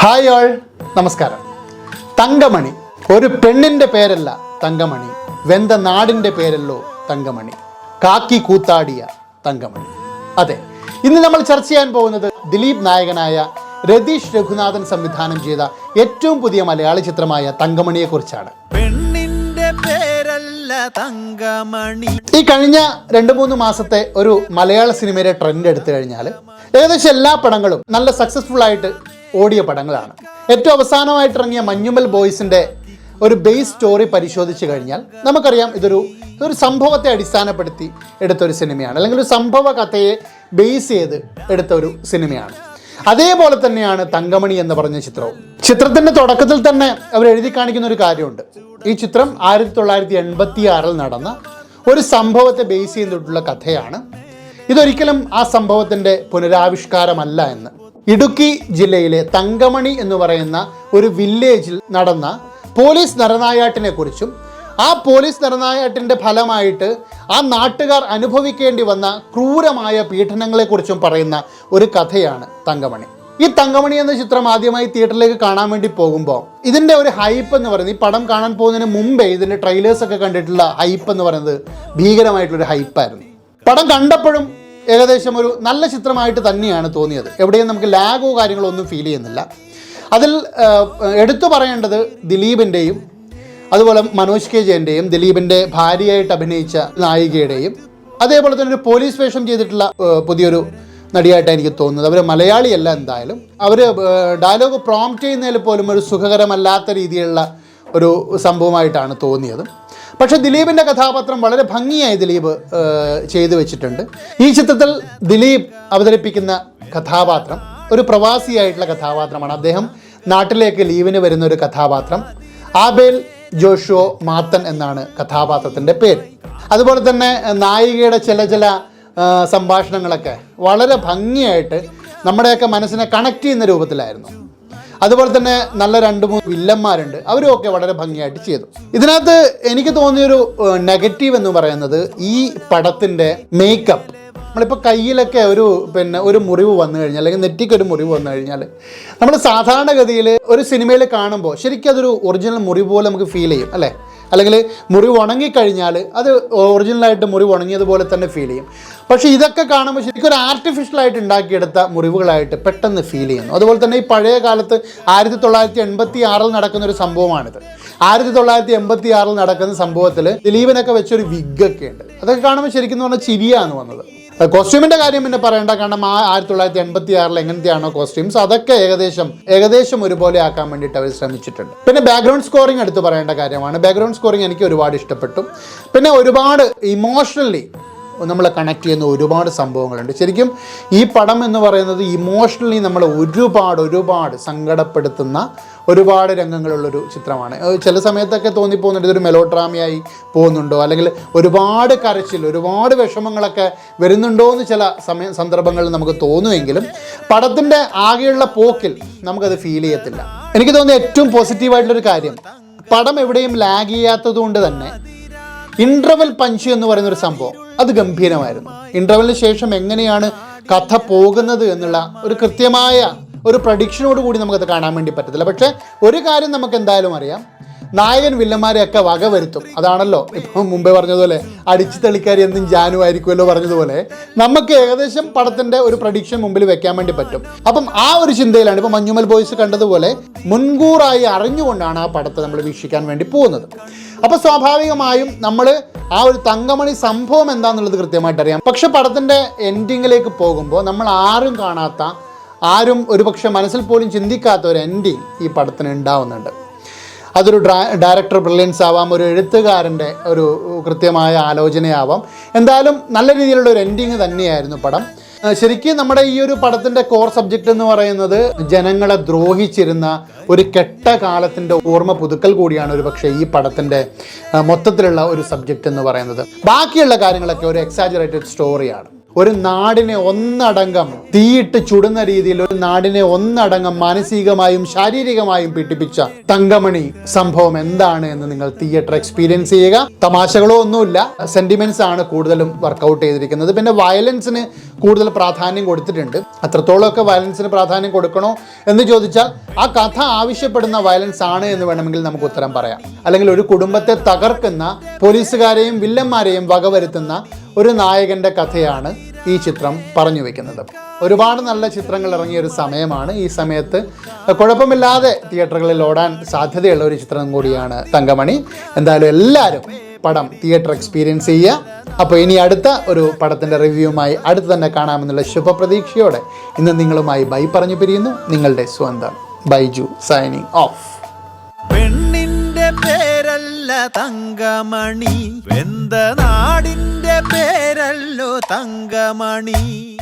Hi all നമസ്കാരം. തങ്കമണി. ഒരു പെണ്ണിന്റെ പേരല്ല തങ്കമണി. വെന്ത നാടിന്റെ പേരല്ലോ തങ്കമണി. കാക്കി കൂത്താടിയ തങ്കമണി. അതെ ഇന്ന് നമ്മൾ ചർച്ച ചെയ്യാൻ പോകുന്നത് ദിലീപ് നായകനായ രതീഷ് രഘുനാഥൻ സംവിധാനം ചെയ്ത ഏറ്റവും പുതിയ മലയാളി ചിത്രമായ തങ്കമണിയെക്കുറിച്ചാണ്. പെണ്ണിന്റെ പേരല്ല തങ്കമണി. ഈ കഴിഞ്ഞ രണ്ട് മൂന്ന് മാസത്തെ ഒരു മലയാള സിനിമയുടെ ട്രെൻഡ് എടുത്തു കഴിഞ്ഞാൽ ഏകദേശം എല്ലാ പടങ്ങളും നല്ല സക്സസ്ഫുൾ ആയിട്ട് ഓടിയ പടങ്ങളാണ്. ഏറ്റവും അവസാനമായിട്ട് ഇറങ്ങിയ മഞ്ഞുമൽ ബോയ്സിന്റെ ഒരു ബേസ് സ്റ്റോറി പരിശോധിച്ച് കഴിഞ്ഞാൽ നമുക്കറിയാം ഇതൊരു ഒരു സംഭവത്തെ അടിസ്ഥാനപ്പെടുത്തി എടുത്തൊരു സിനിമയാണ്. അല്ലെങ്കിൽ ഒരു സംഭവ കഥയെ ബേസ് ചെയ്ത് എടുത്ത ഒരു സിനിമയാണ്. അതേപോലെ തന്നെയാണ് തങ്കമണി എന്ന് പറഞ്ഞ ചിത്രവും. ചിത്രത്തിന്റെ തുടക്കത്തിൽ തന്നെ അവർ എഴുതി കാണിക്കുന്ന ഒരു കാര്യമുണ്ട്. ഈ ചിത്രം ആയിരത്തി തൊള്ളായിരത്തി എൺപത്തി ആറിൽ നടന്ന ഒരു സംഭവത്തെ ബേസ് ചെയ്തിട്ടുള്ള കഥയാണ്. ഇതൊരിക്കലും ആ സംഭവത്തിന്റെ പുനരാവിഷ്കാരമല്ല എന്ന്. ഇടുക്കി ജില്ലയിലെ തങ്കമണി എന്ന് പറയുന്ന ഒരു വില്ലേജിൽ നടന്ന പോലീസ് നരനായാട്ടിനെ കുറിച്ചും ആ പോലീസ് നരനായാട്ടിന്റെ ഫലമായിട്ട് ആ നാട്ടുകാർ അനുഭവിക്കേണ്ടി വന്ന ക്രൂരമായ പീഡനങ്ങളെക്കുറിച്ചും പറയുന്ന ഒരു കഥയാണ് തങ്കമണി. ഈ തങ്കമണി എന്ന ചിത്രം ആദ്യമായി തിയേറ്ററിലേക്ക് കാണാൻ വേണ്ടി പോകുമ്പോൾ ഇതിന്റെ ഒരു ഹൈപ്പ് എന്ന് പറയുന്നത് ഈ പടം കാണാൻ പോകുന്നതിന് മുമ്പേ ഇതിന്റെ ട്രെയിലേഴ്സൊക്കെ കണ്ടിട്ടുള്ള ഹൈപ്പ് എന്ന് പറയുന്നത് ഭീകരമായിട്ടുള്ളൊരു ഹൈപ്പായിരുന്നു പടം കണ്ടപ്പോഴും ഏകദേശം ഒരു നല്ല ചിത്രമായിട്ട് തന്നെയാണ് തോന്നിയത്. എവിടെയും നമുക്ക് ലാഗോ കാര്യങ്ങളോ ഒന്നും ഫീൽ ചെയ്യുന്നില്ല. അതിൽ എടുത്തു പറയേണ്ടത് ദിലീപിന്റെയും അതുപോലെ മനോജ് കെ ജയന്റെയും ദിലീപിന്റെ ഭാര്യയായിട്ട് അഭിനയിച്ച നായികയുടെയും അതേപോലെ തന്നെ ഒരു പോലീസ് വേഷം ചെയ്തിട്ടുള്ള പുതിയൊരു നടിയായിട്ടാണ് എനിക്ക് തോന്നുന്നത്. അവർ മലയാളിയല്ല എന്തായാലും. അവർ ഡയലോഗ് പ്രോംപ്റ്റ് ചെയ്യുന്നതിൽ പോലും ഒരു സുഖകരമല്ലാത്ത രീതിയിലുള്ള ഒരു സംഭവമായിട്ടാണ് തോന്നിയത്. പക്ഷേ ദിലീപിന്റെ കഥാപാത്രം വളരെ ഭംഗിയായി ദിലീപ് ചെയ്തു വെച്ചിട്ടുണ്ട്. ഈ ചിത്രത്തിൽ ദിലീപ് അവതരിപ്പിക്കുന്ന കഥാപാത്രം ഒരു പ്രവാസിയായിട്ടുള്ള കഥാപാത്രമാണ്. അദ്ദേഹം നാട്ടിലേക്ക് ലീവിന് വരുന്ന ഒരു കഥാപാത്രം. ആബേൽ ജോഷുവോ മാത്തൻ എന്നാണ് കഥാപാത്രത്തിന്റെ പേര്. അതുപോലെ തന്നെ നായികയുടെ ചില ചില സംഭാഷണങ്ങളൊക്കെ വളരെ ഭംഗിയായിട്ട് നമ്മുടെയൊക്കെ മനസ്സിനെ കണക്ട് ചെയ്യുന്ന രൂപത്തിലായിരുന്നു. അതുപോലെ തന്നെ നല്ല രണ്ട് മൂന്ന് വില്ലന്മാരുണ്ട്. അവരും ഒക്കെ വളരെ ഭംഗിയായിട്ട് ചെയ്തു. ഇതിനകത്ത് എനിക്ക് തോന്നിയൊരു നെഗറ്റീവ് എന്ന് പറയുന്നത് ഈ പടത്തിന്റെ മേക്കപ്പ് നമ്മളിപ്പോൾ കയ്യിലൊക്കെ ഒരു പിന്നെ ഒരു മുറിവ് വന്നു കഴിഞ്ഞാൽ അല്ലെങ്കിൽ നെറ്റിക്ക് ഒരു മുറിവ് വന്നു കഴിഞ്ഞാൽ നമ്മൾ സാധാരണഗതിയിൽ ഒരു സിനിമയിൽ കാണുമ്പോൾ ശരിക്കും അതൊരു ഒറിജിനൽ മുറിവ് പോലെ നമുക്ക് ഫീൽ ചെയ്യും അല്ലേ? അല്ലെങ്കിൽ മുറിവ് ഉണങ്ങിക്കഴിഞ്ഞാൽ അത് ഒറിജിനലായിട്ട് മുറിവ് ഉണങ്ങിയതുപോലെ തന്നെ ഫീൽ ചെയ്യും. പക്ഷേ ഇതൊക്കെ കാണുമ്പോൾ ശരിക്കും ഒരു ആർട്ടിഫിഷ്യലായിട്ട് ഉണ്ടാക്കിയെടുത്ത മുറിവുകളായിട്ട് പെട്ടെന്ന് ഫീൽ ചെയ്യുന്നു. അതുപോലെ തന്നെ ഈ പഴയ കാലത്ത് ആയിരത്തി തൊള്ളായിരത്തി എൺപത്തി ആറിൽ നടക്കുന്ന ഒരു സംഭവമാണിത്. ആയിരത്തി തൊള്ളായിരത്തി എൺപത്തി ആറിൽ നടക്കുന്ന സംഭവത്തിൽ ദിലീപിനൊക്കെ വെച്ചൊരു വിഗൊക്കെ ഉണ്ട്. അതൊക്കെ കാണുമ്പോൾ ശരിക്കും പറഞ്ഞാൽ ചിരിയാണ് വന്നത്. കോസ്റ്റ്യൂമിന്റെ കാര്യം പിന്നെ പറയണ്ട. കാരണം ആ ആയിരത്തി തൊള്ളായിരത്തി എൺപത്തി ആറിൽ എങ്ങനത്തെയാണോ കോസ്റ്റ്യൂംസ് അതൊക്കെ ഏകദേശം ഏകദേശം ഒരുപോലെ ആക്കാൻ വേണ്ടിയിട്ട് അവർ ശ്രമിച്ചിട്ടുണ്ട്. പിന്നെ ബാക്ക്ഗ്രൗണ്ട് സ്കോറിംഗ് എടുത്ത് പറയേണ്ട കാര്യമാണ്. ബാക്ക്ഗ്രൗണ്ട് സ്കോറിംഗ് എനിക്ക് ഒരുപാട് ഇഷ്ടപ്പെട്ടു. പിന്നെ ഒരുപാട് ഇമോഷണലി നമ്മളെ കണക്ട് ചെയ്യുന്ന ഒരുപാട് സംഭവങ്ങളുണ്ട്. ശരിക്കും ഈ പടം എന്ന് പറയുന്നത് ഇമോഷണലി നമ്മളെ ഒരുപാട് ഒരുപാട് സങ്കടപ്പെടുത്തുന്ന ഒരുപാട് രംഗങ്ങളുള്ളൊരു ചിത്രമാണ്. ചില സമയത്തൊക്കെ തോന്നിപ്പോകുന്നുണ്ട് ഇതൊരു മെലോഡ്രാമയായി പോകുന്നുണ്ടോ? അല്ലെങ്കിൽ ഒരുപാട് കരച്ചിൽ ഒരുപാട് വിഷമങ്ങളൊക്കെ വരുന്നുണ്ടോ എന്ന് ചില സമയ സന്ദർഭങ്ങളിൽ നമുക്ക് തോന്നുമെങ്കിലും പടത്തിന്റെ ആകെയുള്ള പോക്കിൽ നമുക്കത് ഫീൽ ചെയ്യത്തില്ല. എനിക്ക് തോന്നുന്ന ഏറ്റവും പോസിറ്റീവായിട്ടുള്ളൊരു കാര്യം പടം എവിടെയും ലാഗ് ചെയ്യാത്തത് കൊണ്ട് തന്നെ ഇൻട്രവൽ പഞ്ച് എന്ന് പറയുന്ന ഒരു സംഭവം അത് ഗംഭീരമായിരുന്നു. ഇൻട്രവലിന് ശേഷം എങ്ങനെയാണ് കഥ പോകുന്നത് എന്നുള്ള ഒരു കൃത്യമായ ഒരു പ്രഡിക്ഷനോട് കൂടി നമുക്കത് കാണാൻ വേണ്ടി പറ്റത്തില്ല. പക്ഷേ ഒരു കാര്യം നമുക്ക് എന്തായാലും അറിയാം. നായകൻ വില്ലന്മാരെയൊക്കെ വക വരുത്തും. അതാണല്ലോ ഇപ്പം മുമ്പേ പറഞ്ഞതുപോലെ അടിച്ചു തെളിക്കാരി എന്തും ജാനു ആയിരിക്കുമല്ലോ പറഞ്ഞതുപോലെ നമുക്ക് ഏകദേശം പടത്തിന്റെ ഒരു പ്രഡിക്ഷൻ മുമ്പിൽ വെക്കാൻ വേണ്ടി പറ്റും. അപ്പം ആ ഒരു ചിന്തയിലാണ് ഇപ്പം മഞ്ഞുമൽ ബോയ്സ് കണ്ടതുപോലെ മുൻകൂറായി അറിഞ്ഞുകൊണ്ടാണ് ആ പടത്തെ നമ്മൾ വീക്ഷിക്കാൻ വേണ്ടി പോകുന്നത്. അപ്പോൾ സ്വാഭാവികമായും നമ്മൾ ആ ഒരു തങ്കമണി സംഭവം എന്താണെന്നുള്ളത് കൃത്യമായിട്ട് അറിയാം പക്ഷെ പടത്തിന്റെ എൻഡിങ്ങിലേക്ക് പോകുമ്പോൾ നമ്മൾ ആരും കാണാത്ത ആരും ഒരുപക്ഷെ മനസ്സിൽ പോലും ചിന്തിക്കാത്ത ഒരു എൻഡിങ് ഈ പടത്തിന് ഉണ്ടാവുന്നുണ്ട്. അതൊരു ഡയറക്ടർ ബ്രില്യൻസ് ആവാം ഒരു എഴുത്തുകാരന്റെ ഒരു കൃത്യമായ ആലോചനയാവാം. എന്തായാലും നല്ല രീതിയിലുള്ള ഒരു എൻഡിങ് തന്നെയായിരുന്നു പടം. ശരിക്കും നമ്മുടെ ഈ ഒരു പടത്തിന്റെ കോർ സബ്ജക്റ്റ് എന്ന് പറയുന്നത് ജനങ്ങളെ ദ്രോഹിച്ചിരുന്ന ഒരു കെട്ട കാലത്തിന്റെ ഓർമ്മ പുതുക്കൽ കൂടിയാണ് ഒരു പക്ഷേ ഈ പടത്തിന്റെ മൊത്തത്തിലുള്ള ഒരു സബ്ജക്റ്റ് എന്ന് പറയുന്നത്. ബാക്കിയുള്ള കാര്യങ്ങളൊക്കെ ഒരു എക്സാജറേറ്റഡ് സ്റ്റോറിയാണ് ഒരു നാടിനെ ഒന്നടങ്കം തീയിട്ട് ചുടുന്ന രീതിയിൽ ഒരു നാടിനെ ഒന്നടങ്കം മാനസികമായും ശാരീരികമായും പീഡിപ്പിച്ച തങ്കമണി സംഭവം എന്താണ് എന്ന് നിങ്ങൾ തിയേറ്റർ എക്സ്പീരിയൻസ് ചെയ്യുക. തമാശകളോ ഒന്നുമില്ല. സെന്റിമെന്റ്സ് ആണ് കൂടുതലും വർക്കൗട്ട് ചെയ്തിരിക്കുന്നത്. പിന്നെ വയലൻസിന് കൂടുതൽ പ്രാധാന്യം കൊടുത്തിട്ടുണ്ട്. അത്രത്തോളമൊക്കെ വയലൻസിന് പ്രാധാന്യം കൊടുക്കണോ എന്ന് ചോദിച്ചാൽ ആ കഥ ആവശ്യപ്പെടുന്ന വയലൻസ് ആണ് എന്ന് വേണമെങ്കിൽ നമുക്ക് ഉത്തരം പറയാം. അല്ലെങ്കിൽ ഒരു കുടുംബത്തെ തകർക്കുന്ന പോലീസുകാരെയും വില്ലന്മാരെയും വകവരുത്തുന്ന ഒരു നായകന്റെ കഥയാണ് ഈ ചിത്രം പറഞ്ഞു വെക്കുന്നത്. ഒരുപാട് നല്ല ചിത്രങ്ങൾ ഇറങ്ങിയ ഒരു സമയമാണ് ഈ സമയത്ത്. കുഴപ്പമില്ലാതെ തിയേറ്ററുകളിൽ ഓടാൻ സാധ്യതയുള്ള ഒരു ചിത്രം കൂടിയാണ് തങ്കമണി. എന്തായാലും എല്ലാവരും പടം തിയേറ്റർ എക്സ്പീരിയൻസ് ചെയ്യുക. അപ്പോൾ ഇനി അടുത്ത ഒരു പടത്തിന്റെ റിവ്യൂമായി അടുത്ത് തന്നെ കാണാമെന്നുള്ള ശുഭപ്രതീക്ഷയോടെ ഇന്ന് നിങ്ങളുമായി ബൈ പറഞ്ഞു പിരിയുന്നു. നിങ്ങളുടെ സ്വന്തം ബൈജു സൈനിങ് ഓഫ് പേരല്ല തങ്കമണി. വെന്ത നാടിന്റെ പേരല്ലോ തങ്കമണി.